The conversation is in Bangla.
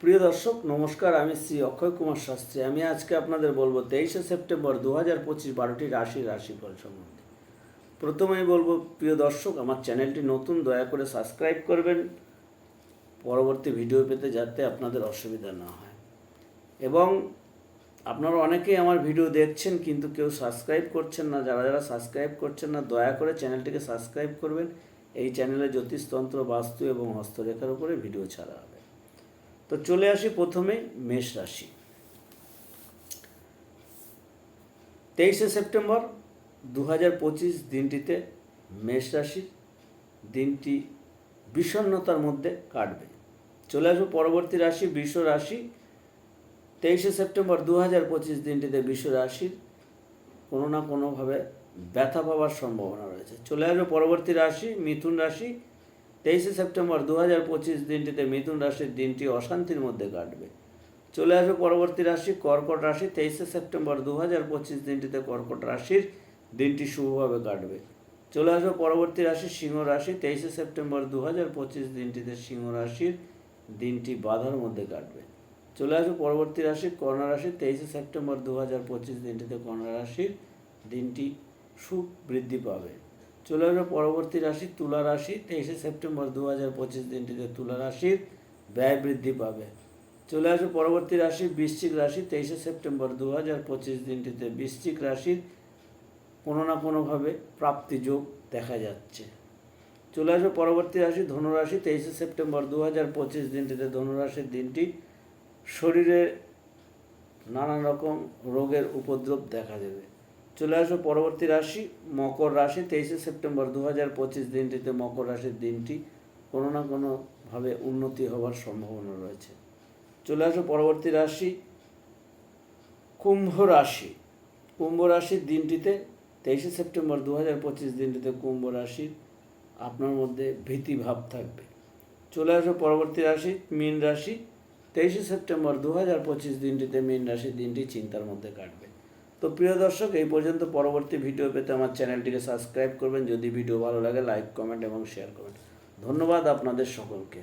প্রিয় দর্শক, নমস্কার, আমি শ্রী অক্ষয় কুমার শাস্ত্রী। আমি আজকে আপনাদের বলব তেইশে সেপ্টেম্বর দু হাজার পঁচিশ বারোটি রাশি রাশিফল সম্বন্ধে। প্রথমেই বলব, প্রিয় দর্শক, আমার চ্যানেলটি নতুন, দয়া করে সাবস্ক্রাইব করবেন। পরবর্তী ভিডিও পেতে যাতে আপনাদের অসুবিধা না হয়। এবং আপনারা অনেকেই আমার ভিডিও দেখছেন, কিন্তু কেউ সাবস্ক্রাইব করছেন না। যারা যারা সাবস্ক্রাইব করছেন না, দয়া করে চ্যানেলটিকে সাবস্ক্রাইব করবেন। এই চ্যানেলে জ্যোতিষতন্ত্র, বাস্তু এবং হস্তরেখার উপরে ভিডিও ছাড়া হবে। তো চলে আসি প্রথমে মেষ রাশি। তেইশে সেপ্টেম্বর দু পঁচিশ দিনটিতে মেষ রাশির দিনটি বিষণ্ণতার মধ্যে কাটবে। চলে আসব পরবর্তী রাশি, বৃষ রাশি। তেইশে সেপ্টেম্বর দু হাজার পঁচিশ দিনটিতে বিশ্ব রাশির কোনো না কোনোভাবে ব্যথা পাওয়ার সম্ভাবনা রয়েছে। চলে আসবে পরবর্তী রাশি, মিথুন রাশি। তেইশে সেপ্টেম্বর দু হাজার পঁচিশ দিনটিতে মিথুন রাশির দিনটি অশান্তির মধ্যে কাটবে। চলে আসবে পরবর্তী রাশি, কর্কট রাশি। তেইশে সেপ্টেম্বর দু হাজার পঁচিশ দিনটিতে কর্কট রাশির দিনটি শুভভাবে কাটবে। চলে আসবে পরবর্তী রাশি, সিংহ রাশি। তেইশে সেপ্টেম্বর দু হাজার পঁচিশ দিনটিতে সিংহ রাশির দিনটি বাধার মধ্যে কাটবে। চলে আসবে পরবর্তী রাশি কন্যা রাশি। তেইশে সেপ্টেম্বর দু হাজার পঁচিশ দিনটিতে কন্যা রাশির দিনটি সুখ বৃদ্ধি পাবে। চলে আসবে পরবর্তী রাশি তুলা রাশি। তেইশে সেপ্টেম্বর দু হাজার পঁচিশ দিনটিতে তুলা রাশির ব্যয় বৃদ্ধি পাবে। চলে আসবে পরবর্তী রাশি বৃশ্চিক রাশি। তেইশে সেপ্টেম্বর দু হাজার পঁচিশ দিনটিতে বৃশ্চিক রাশির কোনো না কোনোভাবে প্রাপ্তি যোগ দেখা যাচ্ছে। চলে আসবে পরবর্তী রাশি ধনুরাশি। তেইশে সেপ্টেম্বর দু হাজার পঁচিশ দিনটিতে ধনুরাশির দিনটি শরীরে নানান রকম রোগের উপদ্রব দেখা দেবে। চলে আসবে পরবর্তী রাশি, মকর রাশি, তেইশে সেপ্টেম্বর দু হাজার পঁচিশ দিনটিতে মকর রাশির দিনটি কোনো না কোনোভাবে উন্নতি হওয়ার সম্ভাবনা রয়েছে। চলে আসবে পরবর্তী রাশি, কুম্ভ রাশি। কুম্ভ রাশির দিনটিতে তেইশে সেপ্টেম্বর দু হাজার পঁচিশ দিনটিতে কুম্ভ রাশির আপনার মধ্যে ভীতি ভাব থাকবে। চলে আসবে পরবর্তী রাশি, মীন রাশি। তেইশে সেপ্টেম্বর দু হাজার পঁচিশ দিনটিতে মীন রাশির দিনটি চিন্তার মধ্যে কাটবে। তো প্রিয় দর্শক, এই পর্যন্ত পরবর্তী ভিডিও পেতে আমার চ্যানেলটিকে সাবস্ক্রাইব করবেন। যদি ভিডিও ভালো লাগে লাইক কমেন্ট এবং শেয়ার করবেন। ধন্যবাদ আপনাদের সকলকে।